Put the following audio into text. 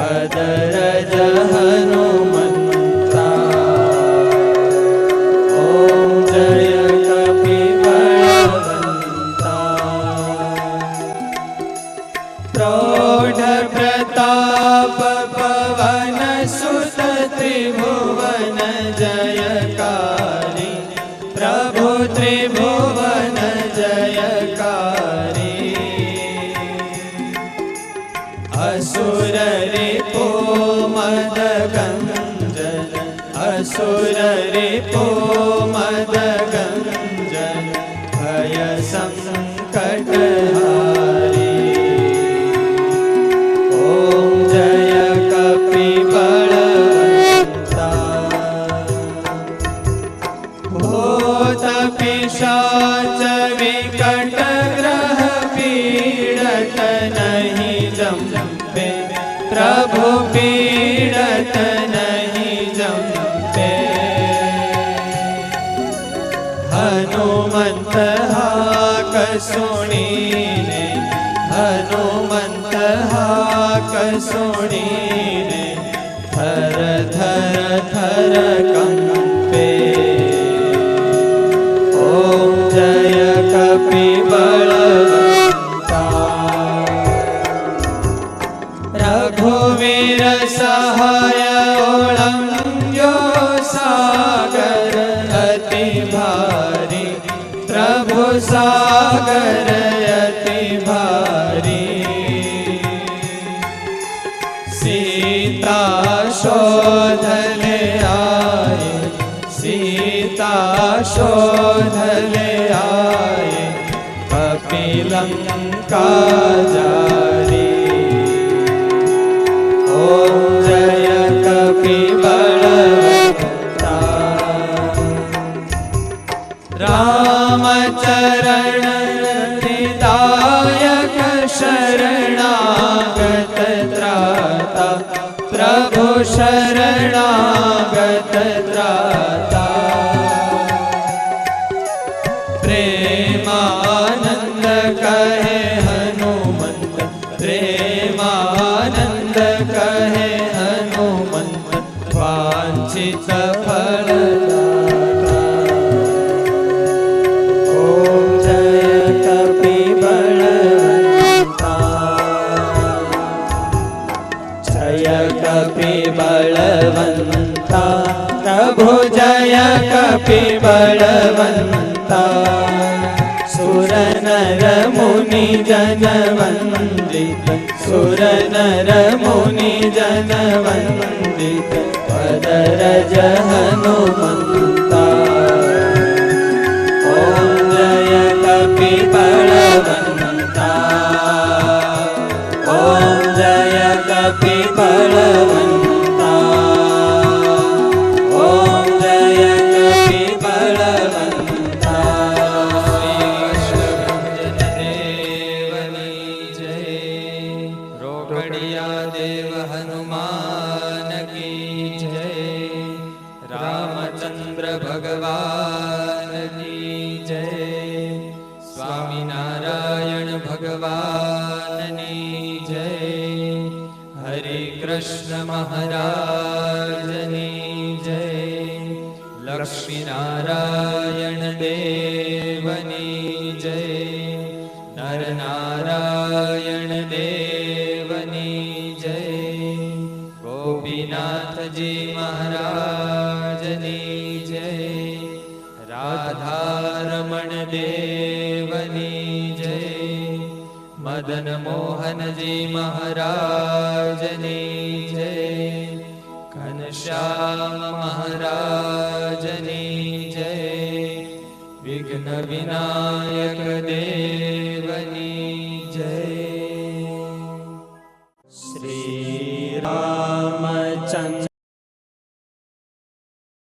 પદરજ હનુમંતા असुररिपो मदगञ्जन भय सङ्कटहारी ॐ जय कपिबलता भूतपिशाच पीडत नहीं जम प्रभु पी સુણીને હનુમંત હાક સુણીને થર થર થર કંગ સાગર અતિ ભારી સીતા શોધલે આય સીતા શોધલે આય કપિલંકા જારી ઓમ જય કપિલ શરણાગત ત્રાતા પ્રભુ શરણાગત ત્રાતા પ્રેમાનંદ કહે હનુમંત પ્રેમાનંદ કહે હનુમંત વાંચિત ફળ कपि बलवन्ता। व सुरनर मोनि जनवन्दित मोनि जन वन्दे वद जनो मन्ता ओं जय कपि बलवन्ता। ॐ जय कपि હરે કૃષ્ણ મહારાજની જય લક્ષ્મીનારાયણ દેવની જય મદન મોહનજી મહારાજની જય. ઘનશ્યામ મહારાજની જય. વિઘ્ન વિનાયક